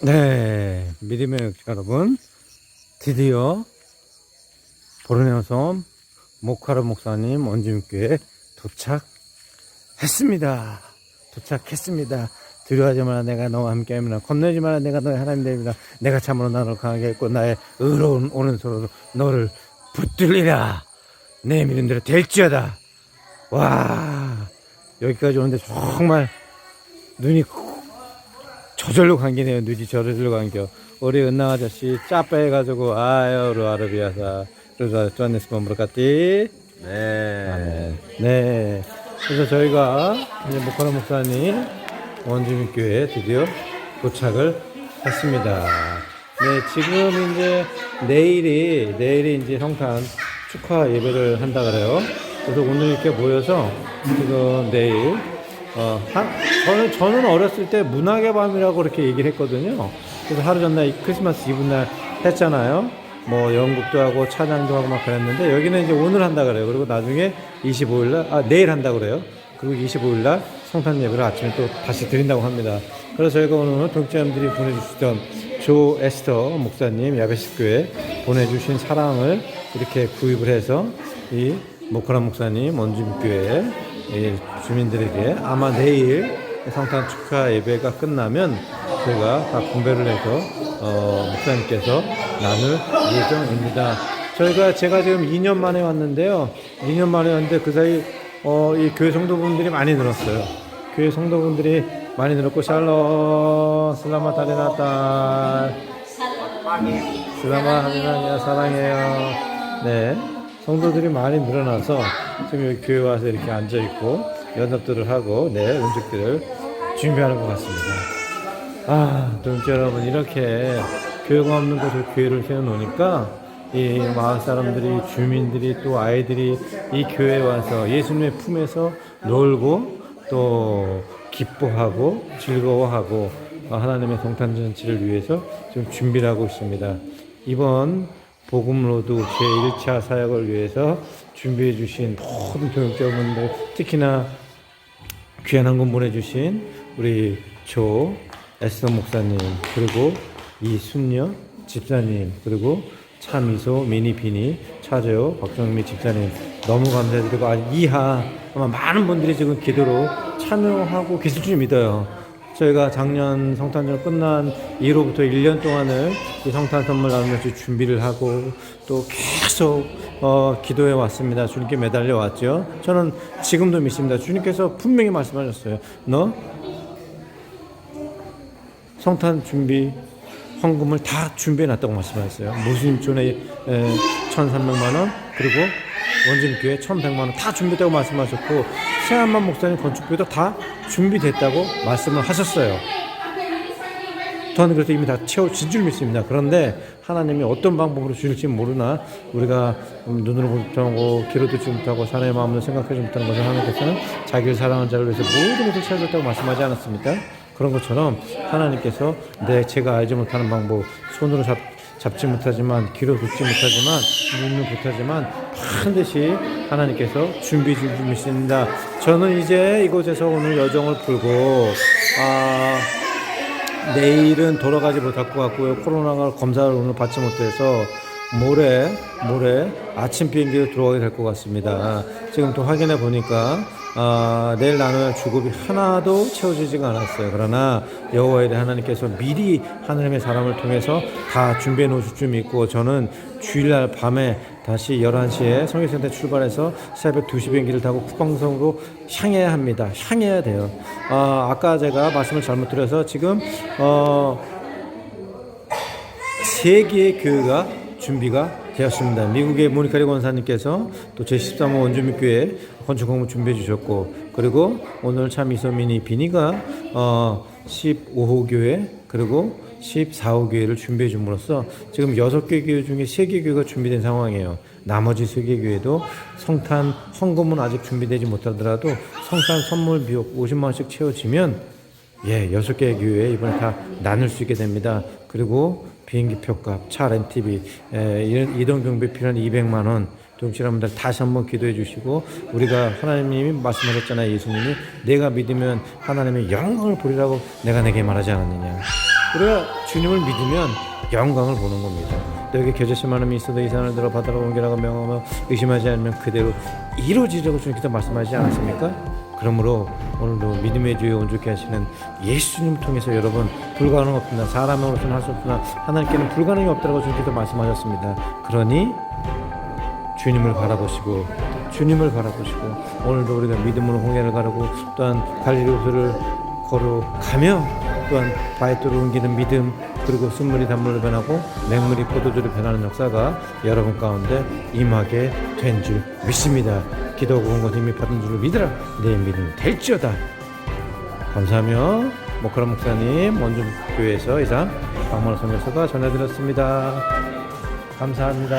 네, 믿음의 여러분, 드디어 보르네오 섬 모카르 목사님 원주민교회 도착했습니다. 도착했습니다. 두려워하지 마라 내가 너와 함께함이라 겁내지 마라 내가 너의 하나님 되리라 내가 참으로 너를 강하게 했고 나의 의로운 오른손으로 너를 붙들리라 내 믿음대로 될지어다 와 여기까지 오는데 정말 눈이 저절로 감기네요. 눈이 저절로 감겨. 우리 은랑 아저씨 짜빠 해가지고 아유 루 아르비아사 루자 뚜안네스 범브르카티 네. 네. 그래서 저희가 이제 목화라 목사님 원주민 교회에 드디어 도착을 했습니다. 네, 지금 이제 내일이 내일이 이제 성탄 축하 예배를 한다 그래요. 그래서 오늘 이렇게 모여서 지금 내일 어, 한, 저는 저는 어렸을 때 문학의 밤이라고 그렇게 얘기를 했거든요. 그래서 하루 전날 이 크리스마스 이브 날 했잖아요. 뭐 연극도 하고 찬양도 하고 막 그랬는데 여기는 이제 오늘 한다 그래요. 그리고 나중에 25일 날, 아 내일 한다 그래요. 그리고 25일 날 성탄 예배를 아침에 또 다시 드린다고 합니다. 그래서 저희가 오늘 동자님들이 보내주시던 조 에스터 목사님 야베스 교회 보내주신 사랑을 이렇게 구입을 해서 이 모코라 목사님 원주민 교회 이 주민들에게 아마 내일 성탄 축하 예배가 끝나면 저희가 다 분배를 해서 어, 목사님께서 나눌 예정입니다. 저희가 제가 지금 2년 만에 왔는데요. 2년 만에 왔는데 그 사이 어, 이 교회 성도분들이 많이 늘었어요. 교회 성도분들이 많이 늘었고 샬롬 슬라마 다리나딸 슬라마 하리나야 사랑해요. 네. 성도들이 많이 늘어나서 지금 여기 교회 와서 이렇게 앉아 있고 연합들을 하고 네 음식들을 준비하는 것 같습니다. 아, 동지 여러분 이렇게 교회가 없는 곳에 교회를 세워놓으니까 이 마을 사람들이 주민들이 또 아이들이 이 교회에 와서 예수님의 품에서 놀고 또 기뻐하고 즐거워하고 하나님의 성탄잔치를 위해서 지금 준비를 하고 있습니다. 이번 복음로드 제1차 사역을 위해서 준비해 주신 모든 교육자분들 특히나 귀한 한금 보내주신 우리 조 에스더 목사님 그리고 이순녀 집사님 그리고 차미소 미니비니 차재호 박정미 집사님 너무 감사드리고 아, 이하 아마 많은 분들이 지금 기도로 참여하고 계실 줄 믿어요. 저희가 작년 성탄절 끝난 이후로부터 1년 동안을 이 성탄 선물 나누면서 준비를 하고 또 계속 어, 기도해 왔습니다. 주님께 매달려 왔죠. 저는 지금도 믿습니다. 주님께서 분명히 말씀하셨어요. 너 성탄 준비 헌금을 다 준비해 놨다고 말씀하셨어요. 존에 1,300만 원 그리고 원진교회 1,100만 원 다 준비됐다고 말씀하셨고 새한만 목사님 건축비도 다 준비됐다고 말씀을 하셨어요. 저는 그래서 이미 다 채워진 줄 믿습니다. 그런데 하나님이 어떤 방법으로 주실지 모르나 우리가 눈으로 보지 못하고 귀로 듣지 못하고 사람의 마음으로 생각하지 못하는 것을 하나님께서는 자기를 사랑하는 자를 위해서 모든 것을 채워줬다고 말씀하지 않았습니까? 그런 것처럼 하나님께서 내 제가 알지 못하는 방법 손으로 잡, 잡지 못하지만 귀로 듣지 못하지만 눈으로 못하지만 반드시 하나님께서 주실 믿습니다. 저는 이제 이곳에서 오늘 여정을 풀고 아 내일은 돌아가지 못할 것 같고요. 코로나가 검사를 오늘 받지 못해서 모레 모레 아침 비행기로 들어가게 될 것 같습니다. 지금 또 확인해 보니까 아, 내일 나눌 주급이 하나도 채워지지가 않았어요. 그러나 여호와의 하나님께서 미리 하나님의 사람을 통해서 다 준비해 놓으실 줄 믿고 저는 주일날 밤에 다시 11시에 성교센터 출발해서 새벽 2시 비행기를 타고 국방성으로 향해야 합니다. 향해야 돼요. 아, 아까 제가 말씀을 잘못 드려서 지금 어, 세 개의 교회가 준비가 되었습니다. 미국의 모니카리 권사님께서 또 제13호 원주민교회 건축 공무 준비해 주셨고 그리고 오늘 참 이소민이 비니가 어 15호 교회 그리고 14호 교회를 준비해 줌으로써 지금 6개 교회 중에 3개 교회가 준비된 상황이에요. 나머지 3개 교회도 성탄 헌금은 아직 준비되지 못하더라도 성탄 선물 비용 50만 원씩 채워지면 예, 여섯 개의 교회 이번에 다 나눌 수 있게 됩니다. 그리고 비행기 표값, 차 렌트비, 에, 이런 이동 경비 필요한 200만 원. 동치라분들 다시 한번 기도해 주시고 우리가 하나님이 말씀하셨잖아요. 예수님이 내가 믿으면 하나님의 영광을 보리라고 내가 내게 말하지 않았느냐. 우리가 주님을 믿으면 영광을 보는 겁니다. 너에게 겨자씨 많음이 있어도 이 산을 들어 바다로 옮겨라가 명하며 의심하지 않으면 그대로 이루어지려고 주님께서 말씀하지 않았습니까? 그러므로 오늘도 믿음의 주에 온전케 하시는 예수님 통해서 여러분 불가능 없습니다. 사람으로서는 할 수 없으나 하나님께는 불가능이 없다고 주님께서 말씀하셨습니다. 그러니 주님을 바라보시고 주님을 바라보시고 오늘도 우리가 믿음으로 홍해를 가르고 또한 갈릴리호수를 걸어가며 또한 바에토를 옮기는 믿음 그리고 순물이 단물로 변하고 맹물이 포도주로 변하는 역사가 여러분 가운데 임하게 된 줄 믿습니다. 기도하고 온것 이미 받은 줄 믿으라 내 믿음 될지어다 감사하며 목카라 목사님 원주 교회에서 이상 박만호 선교사가 전해드렸습니다. 감사합니다.